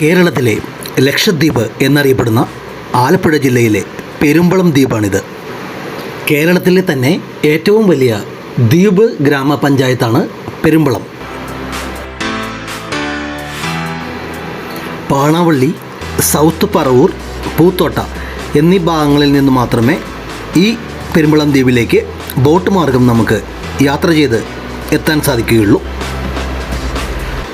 കേരളത്തിലെ ലക്ഷദ്വീപ് എന്നറിയപ്പെടുന്ന ആലപ്പുഴ ജില്ലയിലെ പെരുമ്പളം ദ്വീപാണിത്. കേരളത്തിലെ തന്നെ ഏറ്റവും വലിയ ദ്വീപ് ഗ്രാമപഞ്ചായത്താണ് പെരുമ്പളം. പാണാവള്ളി സൗത്ത് പറവൂർ പൂത്തോട്ട എന്നീ ഭാഗങ്ങളിൽ നിന്ന് മാത്രമേ ഈ പെരുമ്പളം ദ്വീപിലേക്ക് ബോട്ട് മാർഗം നമുക്ക് യാത്ര ചെയ്ത് എത്താൻ സാധിക്കുകയുള്ളൂ.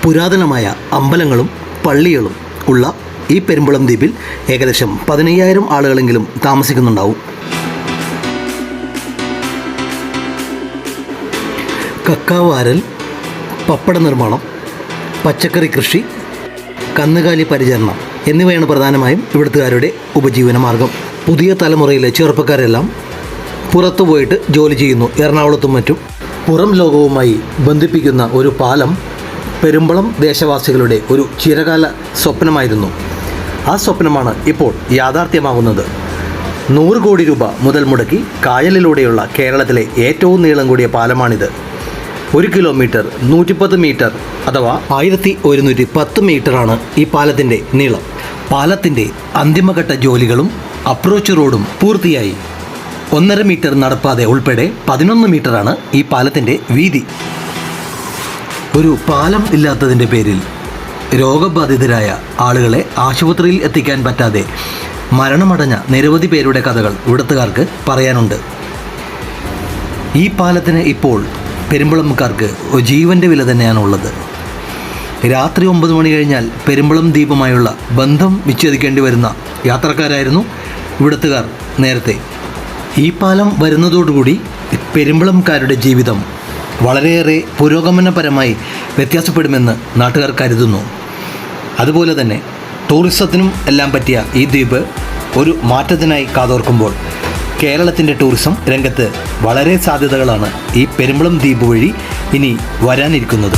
പുരാതനമായ അമ്പലങ്ങളും പള്ളികളും ഉള്ള ഈ പെരുമ്പളം ദ്വീപിൽ ഏകദേശം പതിനയ്യായിരം ആളുകളെങ്കിലും താമസിക്കുന്നുണ്ടാവും. കക്കാവാരൽ പപ്പട നിർമ്മാണം പച്ചക്കറി കൃഷി കന്നുകാലി പരിചരണം എന്നിവയാണ് പ്രധാനമായും ഇവിടുത്തുകാരുടെ ഉപജീവന മാർഗം പുതിയ തലമുറയിലെ ചെറുപ്പക്കാരെല്ലാം പുറത്തു പോയിട്ട് ജോലി ചെയ്യുന്നു എറണാകുളത്തും മറ്റും. പുറം ലോകവുമായി ബന്ധിപ്പിക്കുന്ന ഒരു പാലം പെരുമ്പളം ദേശവാസികളുടെ ഒരു ചിരകാല സ്വപ്നമായിരുന്നു. ആ സ്വപ്നമാണ് ഇപ്പോൾ യാഥാർത്ഥ്യമാകുന്നത്. നൂറ് കോടി രൂപ മുതൽ മുടക്കി കായലിലൂടെയുള്ള കേരളത്തിലെ ഏറ്റവും നീളം കൂടിയ പാലമാണിത്. ഒരു കിലോമീറ്റർ നൂറ്റിപ്പത്ത് മീറ്റർ അഥവാ ആയിരത്തി ഒരുന്നൂറ്റി പത്ത് മീറ്ററാണ് ഈ പാലത്തിന്റെ നീളം. പാലത്തിന്റെ അന്തിമഘട്ട ജോലികളും അപ്രോച്ച് റോഡും പൂർത്തിയായി. ഒന്നര മീറ്റർ നടപ്പാതെ ഉൾപ്പെടെ പതിനൊന്ന് മീറ്ററാണ് ഈ പാലത്തിന്റെ വീതി. ഒരു പാലം ഇല്ലാത്തതിന്റെ പേരിൽ രോഗബാധിതരായ ആളുകളെ ആശുപത്രിയിൽ എത്തിക്കാൻ പറ്റാതെ മരണമടഞ്ഞ നിരവധി പേരുടെ കഥകൾ ഇവിടുത്തുകാർക്ക് പറയാനുണ്ട്. ഈ പാലത്തിന് ഇപ്പോൾ പെരുമ്പളംകാർക്ക് ജീവന്റെ വില തന്നെയാണുള്ളത്. രാത്രി ഒമ്പത് മണി കഴിഞ്ഞാൽ പെരുമ്പളം ദ്വീപുമായുള്ള ബന്ധം വിച്ഛേദിക്കേണ്ടി വരുന്ന യാത്രക്കാരായിരുന്നു ഇവിടുത്തുകാർ നേരത്തെ. ഈ പാലം വരുന്നതോടുകൂടി പെരുമ്പളംകാരുടെ ജീവിതം വളരെയേറെ പുരോഗമനപരമായി വ്യത്യാസപ്പെടുമെന്ന് നാട്ടുകാർ കരുതുന്നു. അതുപോലെ തന്നെ ടൂറിസത്തിനും എല്ലാം പറ്റിയ ഈ ദ്വീപ് ഒരു മാറ്റത്തിനായി കാതോർക്കുമ്പോൾ കേരളത്തിന്റെ ടൂറിസം രംഗത്ത് വളരെ സാധ്യതകളാണ് ഈ പെരുമ്പളം ദ്വീപ് വഴി ഇനി വരാനിരിക്കുന്നത്.